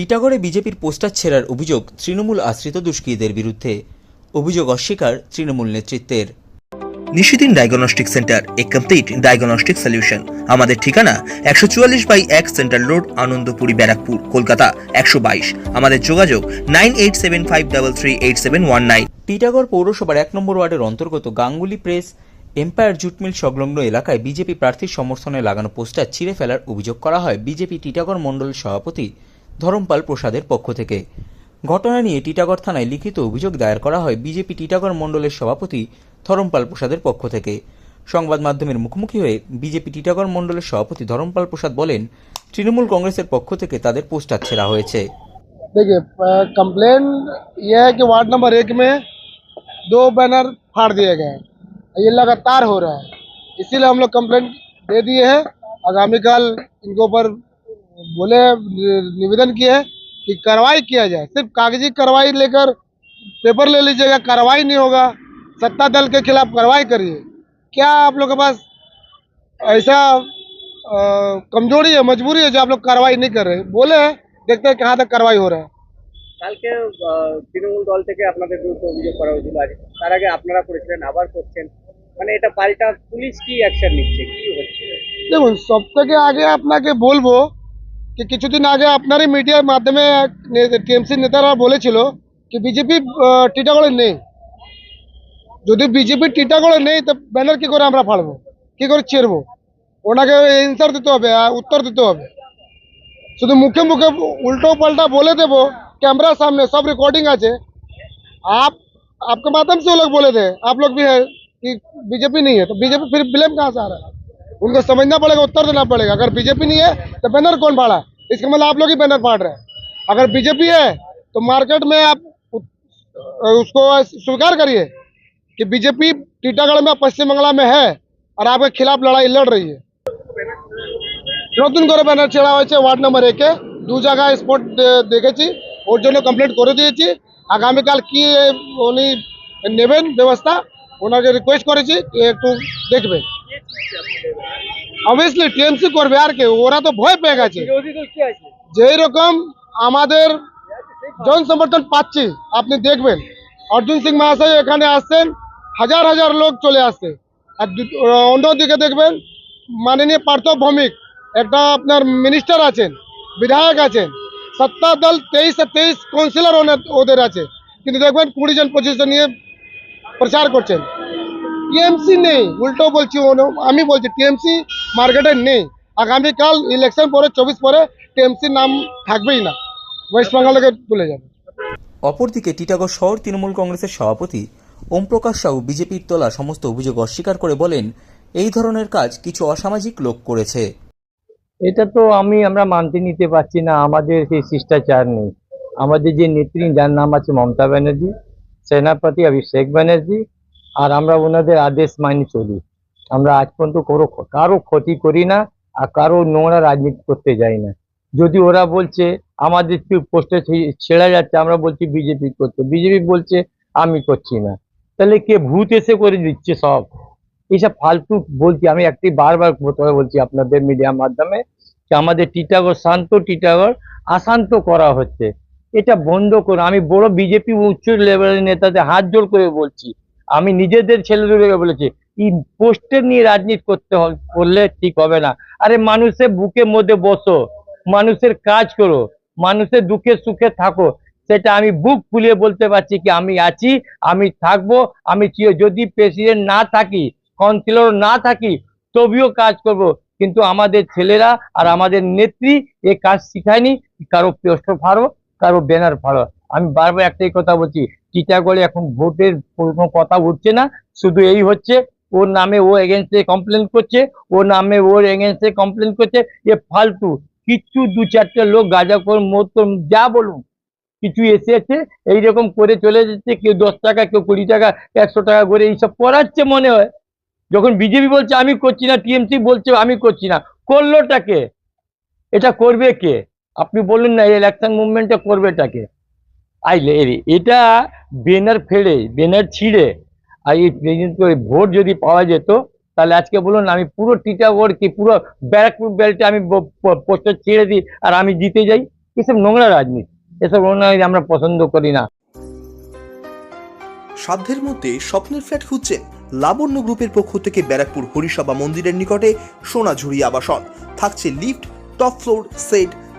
টিটাগড়ে বিজেপির পোস্টার ছেঁড়ার অভিযোগ তৃণমূল আশ্রিত দুষ্কৃতীদের বিরুদ্ধে। অভিযোগ অস্বীকার তৃণমূল নেতৃত্বের। নিশিদিন ডায়াগনস্টিক সেন্টার এ কমপ্লিট ডায়াগনস্টিক সলিউশন। আমাদের ঠিকানা একশো চুয়াল্লিশ বাই এক সেন্ট্রাল রোড আনন্দপুরি ব্যারাকপুর কলকাতা একশো বাইশ। আমাদের যোগাযোগ nine eight seven five double three eight seven one nine. Titagarh পৌরসভার এক নম্বর ওয়ার্ডের অন্তর্গত Ganguly press empire jute mill সংলগ্ন এলাকায় বিজেপি প্রার্থীর সমর্থনে লাগানো পোস্টার ছিঁড়ে ফেলার অভিযোগ করা হয়। বিজেপি টিটাগড় মণ্ডল সভাপতি ধরমপাল প্রসাদের পক্ষ থেকে ঘটনা নিয়ে টিটাগড় থানায় লিখিত অভিযোগ দায়ের করা হয় বিজেপি টিটাগড় মণ্ডলের সভাপতি ধরমপাল প্রসাদের পক্ষ থেকে সংবাদ মাধ্যমের মুখোমুখি হয়ে বিজেপি টিটাগড় মণ্ডলের সভাপতি ধরমপাল প্রসাদ বলেন তৃণমূল কংগ্রেসের পক্ষ থেকে তাদের পোস্টার ছেঁড়া হয়েছে देखिए कंप्लेन ये है कि वार्ड नंबर एक में दो बैनर फाड़ दिए गए हैं ये लगातार हो रहा है इसीलिए हम लोग कंप्लेन दे दिए हैं आगामी काल इनके ऊपर बोले नि- निवेदन किए हैं कि कार्रवाई किया जाए सिर्फ कागजी कार्रवाई लेकर पेपर ले लीजिएगा कार्रवाई नहीं होगा सत्ता दल के खिलाफ कार्रवाई करिए क्या आप लोग के पास ऐसा अ, कमजोरी है मजबूरी है जो आप लोग कार्रवाई नहीं कर रहे बोले हैं देखते हैं कहाँ तक कार्रवाई हो रहा है কালকে আহ, তৃণমূল দল থেকে আপনাদের বিরুদ্ধে অভিযোগ করা হয়েছিল আজ তার আগে আপনারা করেছিলেন আবার করছেন মানে এটা পাল্টা পুলিশ কি অ্যাকশন নিচ্ছে কি হচ্ছে দেখুন সব থেকে আগে আপনাকে বলবো কি কিছুদিন আগে আপনারই মিডিয়ার মাধ্যমে টিএমসি নেতারা বলেছিল কি বিজেপি টিটাগড়ে নেই যদি বিজেপি টিটাগড়ে নেই তো ব্যানার কি করে আমরা ফাড়বো কি করে ছেড়বো ওনাকে অ্যান্সার দিতে হবে আহ, উত্তর দিতে হবে শুধু মুখে মুখে উল্টো পাল্টা বলে দেবো कैमरा सामने सब रिकॉर्डिंग আছে आप आपके माध्यम से वो लोग बोले थे आप लोग भी है कि बीजेपी नहीं है तो बीजेपी फिर ब्लेम कहाँ से आ रहा है उनको समझना पड़ेगा उत्तर देना पड़ेगा अगर बीजेपी नहीं है तो बैनर कौन फाड़ा इसका मतलब आप लोग ही बैनर फाड़ रहे हैं अगर बीजेपी है तो मार्केट में आप उत- उसको स्वीकार करिए कि बीजेपी टीटागढ़ में पश्चिम बंगाला में है और आपके खिलाफ लड़ाई लड़ रही है নতুন করে ব্যানার ছেড়া হয়েছে ওয়ার্ড নাম্বার একে দু জায়গায় স্পট দেখেছি ওর জন্য কমপ্লেট করে দিয়েছি আগামীকাল কি উনি নেবেন ব্যবস্থা ওনাকে রিকোয়েস্ট করেছি যে একটু দেখবেন অবভিয়াসলি টিএমসি করবে আর কি ওরা তো ভয় পেয়ে গেছে। যেই রকম আমাদের জন সমর্থন পাচ্ছি আপনি দেখবেন। অর্জুন সিং মহাশয় এখানে আসছেন হাজার হাজার লোক চলে আসছে। আর অন্যদিকে দেখবেন মাননীয় পার্থ ভৌমিক একটা আপনার মিনিস্টার আছেন বিধায়ক আছেন। সত্তা দল তেইশে তেইশ কাউন্সিলর ওদের আছে। কিন্তু দেখবেন কুড়ি জন পঁচিশ জন নিয়ে প্রচার করছেন। টিএমসি নেই উল্টো বলছি ওনো- আমি বলছি টিএমসি মার্কেটে নেই। আগামীকাল ইলেকশন পরে চব্বিশ পরে টিএমসি নাম থাকবেই না। ওয়েস্ট বেঙ্গল থেকে তুলে যাবে। অপরদিকে টিটাগড় শহর তৃণমূল কংগ্রেসের সভাপতি ওমপ্রকাশ সাহু বিজেপির তোলা সমস্ত অভিযোগ অস্বীকার করে বলেন এই ধরনের কাজ কিছু অসামাজিক লোক করেছে। এটা তো আমি আমরা মানতে নিতে পারছি না আমাদের সেই শিষ্টাচার নেই। আমাদের যে নেত্রী যার নাম আছে মমতা ব্যানার্জি সেনাপতি অভিষেক ব্যানার্জি আর আমরা ওনাদের আদেশ মানি চলি। আমরা আজ পর্যন্ত কোনো কারও ক্ষতি করি না আর কারও নোংরা রাজনীতি করতে যাই না। যদি ওরা বলছে, আমাদের পোস্টে ছেড়া যাচ্ছে, আমরা বলছি বিজেপি করছে। বিজেপি বলছে, আমি করছি না। তাহলে কে ভূত এসে করে দিচ্ছে সব? এইসব ফালতু বলছি। আমি একটি বারবার প্রথমে বলছি আপনাদের মিডিয়ার মাধ্যমে যে আমাদের টিটাগড়, শান্ত টিটাগড় অশান্ত করা হচ্ছে। এটা বন্ধ করুন। আমি বড় বিজেপি উচ্চ লেভেলের নেতাদের হাত জোর করে বলছি। আমি নিজেদের ছেলেদেরকে বলেছি পোস্টের নিয়ে রাজনীতি করতে করলে ঠিক হবে না। আরে মানুষের বুকের মধ্যে বসো, মানুষের কাজ করো, মানুষের দুঃখে সুখে থাকো। সেটা আমি বুক ফুলিয়ে বলতে পারছি কি আমি আছি, আমি থাকব, আমি যদি প্রেসিডেন্ট না থাকি কাউন্সিলর না থাকি, তবেও কাজ করব। কিন্তু আমাদের ছেলেরা আর আমাদের নেত্রী এ কাজ শিখায়নি, কারও পোস্টার ফাড়ো কারও ব্যানার ফাড়ো আমি বারবার একটাই কথা বলছি, টিটাগড়ে এখন ভোটের কোনো কথা উঠছে না, শুধু এই হচ্ছে, ওর নামে ও এগেনস্টে কমপ্লেন করছে, ওর নামে ওর এগেনস্টে কমপ্লেন করছে, এ ফালতু, কিচ্ছু দু চারটে লোক গাঁজা কর মদ যা বলুন, কিছু এসেছে এইরকম করে চলে যাচ্ছে কেউ দশ টাকা, কেউ কুড়ি টাকা, একশো টাকা করে এইসব করাচ্ছে মনে হয়। যখন বিজেপি বলছে, আমি করছি না, টিএমসি বলছে, আমি করছি না করলোটাকে এটা করবে কে? আপনি বলুন না, এই ইলেকশন মুভমেন্টটা করবেটাকে এটা বেনার ফেলে বেনার ছিঁড়ে, আর করে ভোট যদি পাওয়া যেত, তাহলে আজকে বলুন আমি পুরো টিটাগড় কি পুরো ব্যারাকপুর বেল্টে আমি পোস্টার ছেড়ে দিই আর আমি জিতে যাই? এসব নোংরা রাজনীতি। এসব নোংরা আমরা পছন্দ করি না। সাধ্যের মধ্যে স্বপ্নের ফ্ল্যাট খুঁজছেন লাবণ্য গ্রুপের পক্ষ থেকে ব্যারাকপুর হরিসভা মন্দিরের নিকটে সোনাঝুরি আবাসন। থাকছে lift, top floor, set